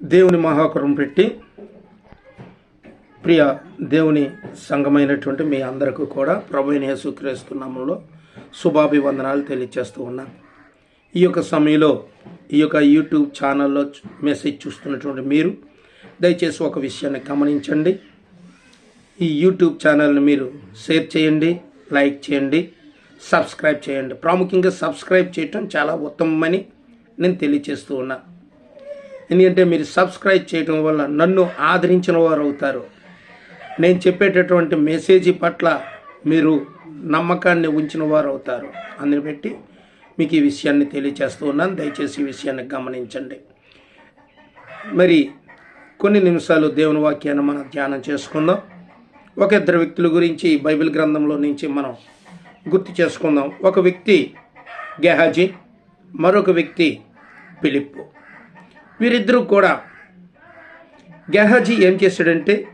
దేవుని మహాకురం పెట్టి ప్రియ దేవుని సంఘమైనటువంటి మీ అందరికీ కూడా ప్రభుని యేసుక్రీస్తు నామంలో శుభాభివందనాలు తెలియజేస్తూ ఉన్నాను. ఈ యొక్క సమయంలో ఈ యొక్క యూట్యూబ్ ఛానల్లో మెసేజ్ చూస్తున్నటువంటి మీరు దయచేసి ఒక విషయాన్ని గమనించండి. ఈ యూట్యూబ్ ఛానల్ని మీరు షేర్ చేయండి లైక్ చేయండి సబ్స్క్రైబ్ చేయండి. ప్రాముఖ్యంగా సబ్స్క్రైబ్ చేయటం చాలా ఉత్తమమని నేను తెలియజేస్తూ ఉన్నాను ఎందుకంటే మీరు సబ్స్క్రైబ్ చేయటం వల్ల నన్ను ఆదరించిన వారు అవుతారు. నేను చెప్పేటటువంటి మెసేజ్ పట్ల మీరు నమ్మకాన్ని ఉంచిన వారు అవుతారు. అందుని బట్టి మీకు ఈ విషయాన్ని తెలియచేస్తూ ఉన్నాను. దయచేసి ఈ విషయాన్ని గమనించండి. మరి కొన్ని నిమిషాలు దేవుని వాక్యాన్ని మనం ధ్యానం చేసుకుందాం. ఒక ఇద్దరు వ్యక్తుల గురించి బైబిల్ గ్రంథంలో నుంచి మనం గుర్తు చేసుకుందాం. ఒక వ్యక్తి గెహాజీ మరొక వ్యక్తి పిలిప్పు వీరిద్దరూ కూడా గెహజీ ఏం చేశాడంటే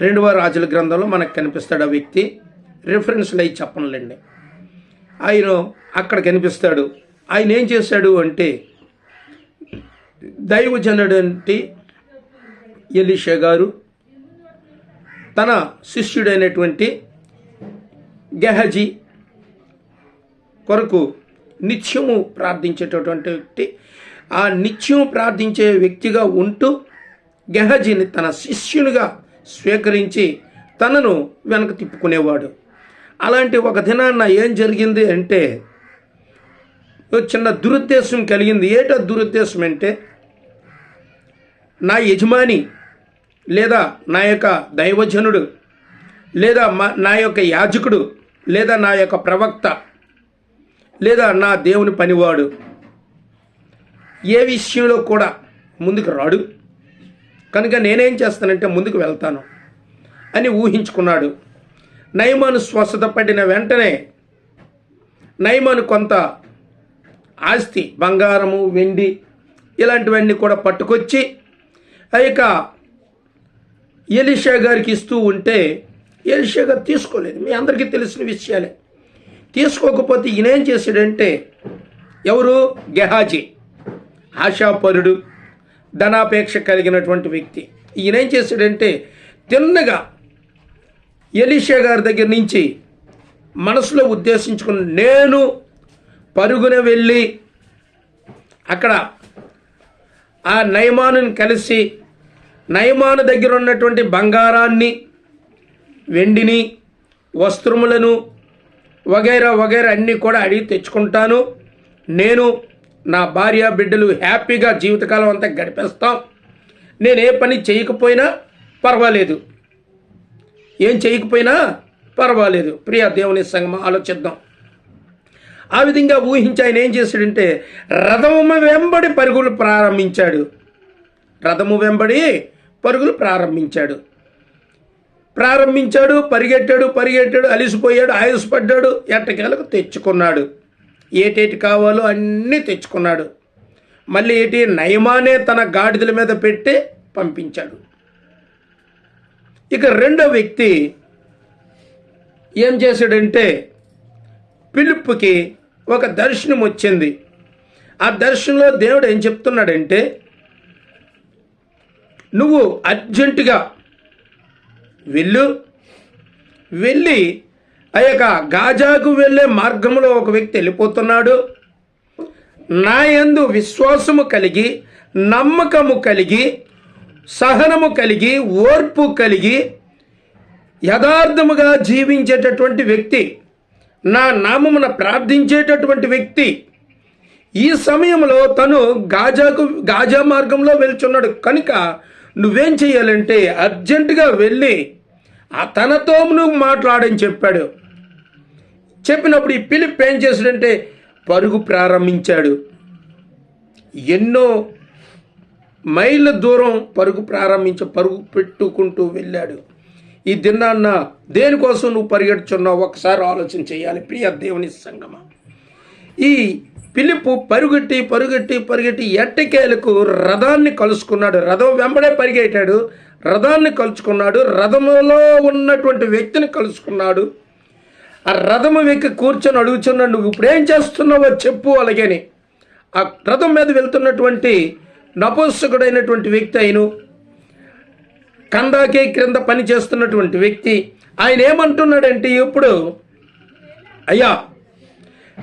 రెండవ రాజుల గ్రంథంలో మనకు కనిపిస్తాడు ఆ వ్యక్తి. రిఫరెన్స్లు అయి చెప్పనులేండి. ఆయన అక్కడ కనిపిస్తాడు. ఆయన ఏం చేశాడు అంటే దైవజనుడు అంటే ఎలిషా గారు తన శిష్యుడైనటువంటి గెహజీ కొరకు నిత్యము ప్రార్థించేటటువంటి ఆ నిత్యం ప్రార్థించే వ్యక్తిగా ఉంటూ గెహజీని తన శిష్యునిగా స్వీకరించి తనను వెనక తిప్పుకునేవాడు. అలాంటి ఒక దినాన్న ఏం జరిగింది అంటే చిన్న దురుద్దేశం కలిగింది. ఏటో దురుద్దేశం అంటే నా యజమాని లేదా నా యొక్క దైవజనుడు లేదా మా నా యొక్క యాజకుడు లేదా నా యొక్క ప్రవక్త లేదా నా దేవుని పనివాడు ఏ విషయంలో కూడా ముందుకు రాడు. కనుక నేనేం చేస్తానంటే ముందుకు వెళ్తాను అని ఊహించుకున్నాడు. నయమాను స్వస్థత పడిన వెంటనే నయమాను కొంత ఆస్తి బంగారము వెండి ఇలాంటివన్నీ కూడా పట్టుకొచ్చి ఇక ఎలిషా గారికి ఇస్తూ ఉంటే ఎలిషా గారు తీసుకోలేదు. మీ అందరికీ తెలిసిన విషయాలే. తీసుకోకపోతే ఈయనేం చేశాడంటే ఎవరు? గెహాజీ. ఆశాపరుడు ధనాపేక్ష కలిగినటువంటి వ్యక్తి. ఈయన ఏం చేశాడంటే తిన్నగా ఎలీషా గారి దగ్గర నుంచి మనసులో ఉద్దేశించుకుని నేను పరుగున వెళ్ళి అక్కడ ఆ నయమానుని కలిసి నయమాను దగ్గర ఉన్నటువంటి బంగారాన్ని వెండిని వస్త్రములను వగైరా వగైరా అన్నీ కూడా అడిగి తెచ్చుకుంటాను. నేను నా భార్య బిడ్డలు హ్యాపీగా జీవితకాలం అంతా గడిపేస్తాం. నేను ఏ పని చేయకపోయినా పర్వాలేదు. ఏం చేయకపోయినా పర్వాలేదు. ప్రియ దేవుని సంగమ ఆలోచిద్దాం. ఆ విధంగా ఊహించి ఆయన ఏం చేశాడంటే రథము వెంబడి పరుగులు ప్రారంభించాడు. రథము వెంబడి పరుగులు ప్రారంభించాడు. ప్రారంభించాడు పరిగెట్టాడు పరిగెట్టాడు అలిసిపోయాడు ఆయుసపడ్డాడు ఎట్టకేలకు తెచ్చుకున్నాడు. ఏటేటి కావాలో అన్నీ తెచ్చుకున్నాడు. మళ్ళీ ఏటి నయమానే తన గాడిదల మీద పెట్టి పంపించాడు. ఇక రెండో వ్యక్తి ఏం చేశాడంటే పిలుపుకి ఒక దర్శనం వచ్చింది. ఆ దర్శనంలో దేవుడు ఏం చెప్తున్నాడంటే నువ్వు అర్జెంటుగా వెళ్ళు వెళ్ళి ఆ యొక్క గాజాకు వెళ్ళే మార్గంలో ఒక వ్యక్తి వెళ్ళిపోతున్నాడు. నా యందు విశ్వాసము కలిగి నమ్మకము కలిగి సహనము కలిగి ఓర్పు కలిగి యథార్థముగా జీవించేటటువంటి వ్యక్తి నా నామమున ప్రార్థించేటటువంటి వ్యక్తి ఈ సమయంలో తను గాజాకు గాజా మార్గంలో వెళ్తున్నాడు కనుక నువ్వేం చేయాలంటే అర్జెంటుగా వెళ్ళి ఆ తనతో నువ్వు మాట్లాడని చెప్పాడు. చెప్పినప్పుడు ఈ పిలిప్ ఏం చేశాడంటే పరుగు ప్రారంభించాడు. ఎన్నో మైళ్ళ దూరం పరుగు ప్రారంభించి పరుగు పెట్టుకుంటూ వెళ్ళాడు. ఈ దినాన్న దేనికోసం నువ్వు పరిగెడుచున్నావు ఒకసారి ఆలోచన చేయాలి ప్రియ దేవుని సంగమ. ఈ పిలుపు పరుగెట్టి పరుగెట్టి పరుగెట్టి ఎట్టకేలకు రథాన్ని కలుసుకున్నాడు. రథం వెంబడే పరిగెట్టాడు. రథాన్ని కలుసుకున్నాడు రథంలో ఉన్నటువంటి వ్యక్తిని కలుసుకున్నాడు. ఆ రథము వెక్కి కూర్చొని అడుగుచున్నాడు నువ్వు ఇప్పుడు ఏం చేస్తున్నావో చెప్పు అలాగని. ఆ రథం మీద వెళ్తున్నటువంటి నపుంసకుడైనటువంటి వ్యక్తి అయిను కందాకే క్రింద పని చేస్తున్నటువంటి వ్యక్తి. ఆయన ఏమంటున్నాడంటే ఇప్పుడు అయ్యా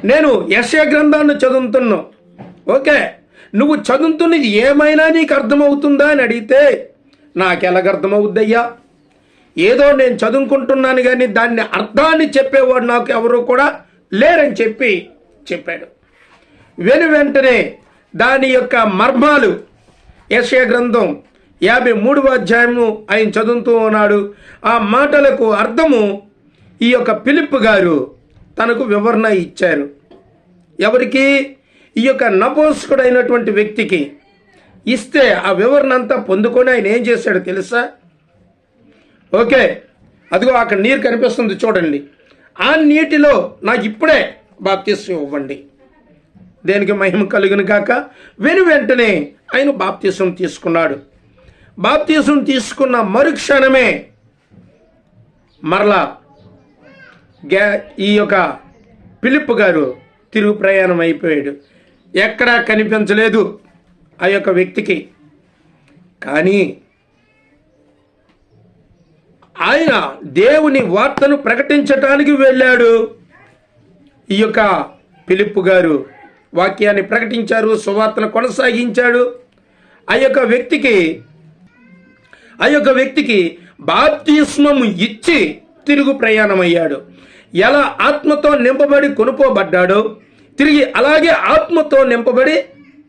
నేను యశ గ్రంథాన్ని చదువుతున్నా. ఓకే నువ్వు చదువుతున్నది ఏమైనా నీకు అర్థమవుతుందా? అని అడిగితే నాకెలాగ అర్థమవుద్దయ్యా? ఏదో నేను చదువుకుంటున్నాను కానీ దాన్ని అర్థాన్ని చెప్పేవాడు నాకు ఎవరు కూడా లేరని చెప్పి చెప్పాడు. వెను వెంటనే దాని యొక్క మర్మాలు యశయ గ్రంథం యాభై మూడవ అధ్యాయము ఆయన చదువుతూ ఉన్నాడు. ఆ మాటలకు అర్థము ఈ యొక్క పిలిప్ గారు తనకు వివరణ ఇచ్చారు. ఎవరికి? ఈ యొక్క నపోసుకుడైనటువంటి వ్యక్తికి. ఇస్తే ఆ వివరణ అంతా పొందుకొని ఆయన ఏం చేశాడు తెలుసా? ఓకే. అదిగో అక్కడ నీరు కనిపిస్తుంది చూడండి. ఆ నీటిలో నాకు ఇప్పుడే బాప్తిస్వం ఇవ్వండి. దేనికి మహిమ కలుగును కాక వెను వెంటనే ఆయన బాప్తీసం తీసుకున్నాడు. బాప్తీసం తీసుకున్న మరుక్షణమే మరలా గ్యా ఈ యొక్క పిలిప్ గారు తిరుగు ప్రయాణం అయిపోయాడు. ఎక్కడా కనిపించలేదు ఆ యొక్క వ్యక్తికి. కానీ ఆయన దేవుని వార్తను ప్రకటించటానికి వెళ్ళాడు. ఈ యొక్క పిలుపు గారు వాక్యాన్ని ప్రకటించారు సువార్తను కొనసాగించాడు. ఆ యొక్క వ్యక్తికి ఆ యొక్క వ్యక్తికి బాప్తిస్మము ఇచ్చి తిరుగు ప్రయాణమయ్యాడు. ఎలా ఆత్మతో నింపబడి కొనుకోబడ్డాడో తిరిగి అలాగే ఆత్మతో నింపబడి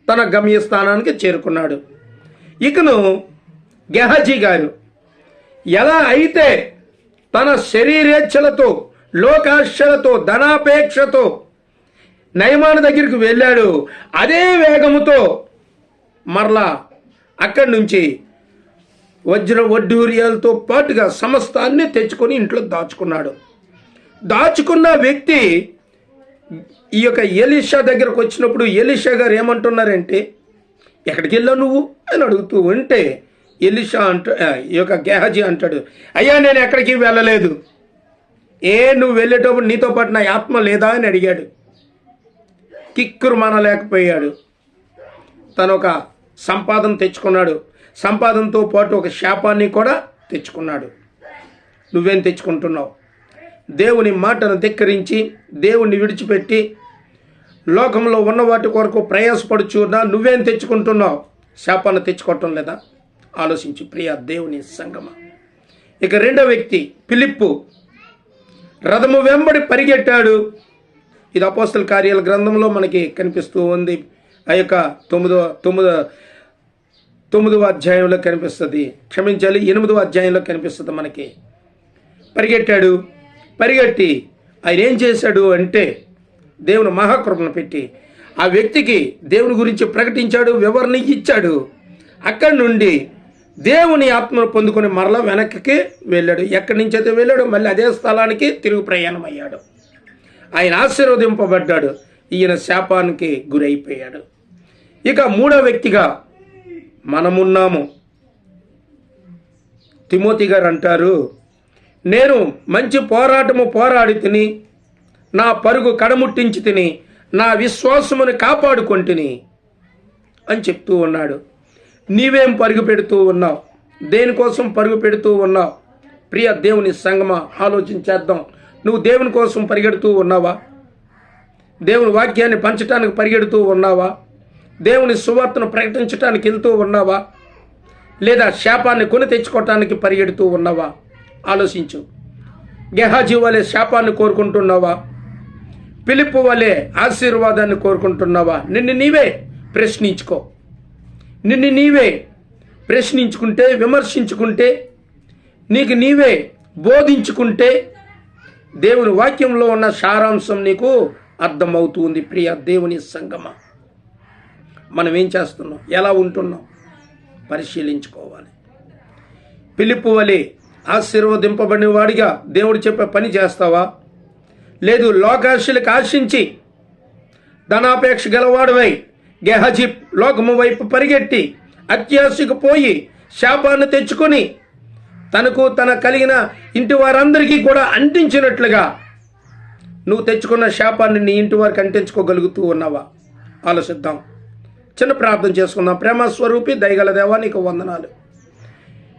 తన గమ్యస్థానానికి చేరుకున్నాడు. ఇకను గెహజీ గారు ఎలా అయితే తన శరీరేచ్ఛలతో లోకాశలతో ధనాపేక్షతో నయమాన దగ్గరికి వెళ్ళాడు అదే వేగముతో మరలా అక్కడి నుంచి వజ్ర వడ్డూర్యాలతో పాటుగా సమస్తాన్ని తెచ్చుకొని ఇంట్లో దాచుకున్నాడు. దాచుకున్న వ్యక్తి ఈ యొక్క ఎలిషా దగ్గరకు వచ్చినప్పుడు ఎలిషా గారు ఏమంటున్నారంటే ఎక్కడికి వెళ్ళావు నువ్వు? అని అడుగుతూ ఉంటే ఎలిషా అంట ఈ యొక్క గెహజీ అంటాడు అయ్యా నేను ఎక్కడికి వెళ్ళలేదు. ఏ నువ్వు వెళ్ళేటప్పుడు నీతో పాటు నా ఆత్మ లేదా? అని అడిగాడు. కిక్కురు మనలేకపోయాడు. తను ఒక సంపాదన తెచ్చుకున్నాడు. సంపాదనతో పాటు ఒక శాపాన్ని కూడా తెచ్చుకున్నాడు. నువ్వేం తెచ్చుకుంటున్నావు? దేవుని మాటను ధిక్కరించి దేవుణ్ణి విడిచిపెట్టి లోకంలో ఉన్న వాటి కొరకు ప్రయాసపడుచున్నా నువ్వేం తెచ్చుకుంటున్నావు? శాపాన్ని తెచ్చుకోవటం లేదా? ఆలోచించు ప్రియ దేవుని సంగమ. ఇక రెండో వ్యక్తి పిలిప్పు రథము వెంబడి పరిగెట్టాడు. ఇది అపోస్తల కార్యాల గ్రంథంలో మనకి కనిపిస్తూ ఉంది. ఆ యొక్క తొమ్మిదో తొమ్మిదో తొమ్మిదవ అధ్యాయంలో కనిపిస్తుంది. క్షమించాలి ఎనిమిదవ అధ్యాయంలో కనిపిస్తుంది మనకి. పరిగెట్టాడు. పరిగెట్టి ఆయన ఏం చేశాడు అంటే దేవుని మహాకృపను పెట్టి ఆ వ్యక్తికి దేవుని గురించి ప్రకటించాడు వివరణ ఇచ్చాడు. అక్కడి నుండి దేవుని ఆత్మను పొందుకొని మరలా వెనక్కి వెళ్ళాడు. ఎక్కడి నుంచి అయితే వెళ్ళాడు మళ్ళీ అదే స్థలానికి తిరుగు ప్రయాణం అయ్యాడు ఆయన ఆశీర్వదింపబడ్డాడు. ఈయన శాపానికి గురైపోయాడు. ఇక మూడో వ్యక్తిగా మనమున్నాము. తిమోతి గారు అంటారు నేను మంచి పోరాటము పోరాడి తిని నా పరుగు కడముట్టించి తిని నా విశ్వాసమును కాపాడుకొంటిని అని చెప్తూ ఉన్నాడు. నీవేం పరుగు పెడుతూ ఉన్నావు? దేనికోసం పరుగు పెడుతూ ఉన్నావు? ప్రియ దేవుని సంగమ ఆలోచించేద్దాం నువ్వు దేవుని కోసం పరిగెడుతూ ఉన్నావా? దేవుని వాక్యాన్ని పంచటానికి పరిగెడుతూ ఉన్నావా? దేవుని సువార్తను ప్రకటించడానికి వెళ్తూ ఉన్నావా? లేదా శాపాన్ని కొని తెచ్చుకోవటానికి పరిగెడుతూ ఉన్నావా? ఆలోచించు. గెహాజీ వలె శాపాన్ని కోరుకుంటున్నావా? పిలుపు వలె ఆశీర్వాదాన్ని కోరుకుంటున్నావా? నిన్ను నీవే ప్రశ్నించుకో. నిన్ను నీవే ప్రశ్నించుకుంటే విమర్శించుకుంటే నీకు నీవే బోధించుకుంటే దేవుని వాక్యంలో ఉన్న సారాంశం నీకు అర్థమవుతుంది ప్రియ దేవుని సంగమ. మనం ఏం చేస్తున్నాం? ఎలా ఉంటున్నాం? పరిశీలించుకోవాలి. పిలుపు వలె ఆశీర్వదింపబడిన వాడిగా దేవుడు చెప్పే పని చేస్తావా? లేదు లోకాశలకు ఆశించి ధనాపేక్ష గలవాడువై గెహజీ లోకము వైపు పరిగెట్టి అత్యాశకు పోయి శాపాన్ని తెచ్చుకొని తనకు తన కలిగిన ఇంటి వారందరికీ కూడా అంటించినట్లుగా నువ్వు తెచ్చుకున్న శాపాన్ని నీ ఇంటి వారికి అంటించుకోగలుగుతూ ఉన్నావా? ఆలోచిద్దాం. చిన్న ప్రార్థన చేసుకుందాం. ప్రేమ స్వరూపి దయగల దేవా నీకు వందనాలు.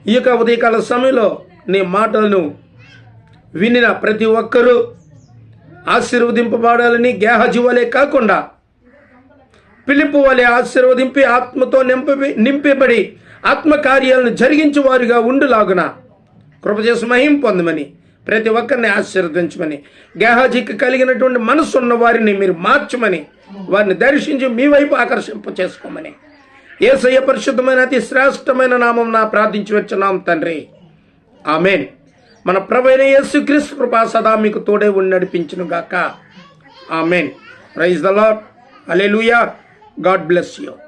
ఈ యొక్క ఉదయకాల సమయంలో నీ మాటలను వినిన ప్రతి ఒక్కరూ ఆశీర్వదింపబడాలని గేహజీ వలె కాకుండా పిలుపు వలె ఆశీర్వదింపి ఆత్మతో నింపి నింపిబడి ఆత్మకార్యాలను జరిగించు వారిగా ఉండులాగున. కృపచేసి మహిం పొందమని ప్రతి ఒక్కరిని ఆశీర్వదించమని గేహాజీకి కలిగినటువంటి మనసు ఉన్న వారిని మీరు మార్చమని వారిని దర్శించి మీ వైపు ఆకర్షింప చేసుకోమని. ఏసయ్య పరిశుద్ధమైన అతి శ్రేష్టమైన నామం నా ప్రార్థించి వచ్చినాం తండ్రి. ఆమెన్. మన ప్రభైన యేసు క్రీస్తు కృపా సదా మీకు తోడే ఉండి నడిపించును గాక ఆమెన్. ప్రైజ్ ద లాడ్ లూయా God bless you.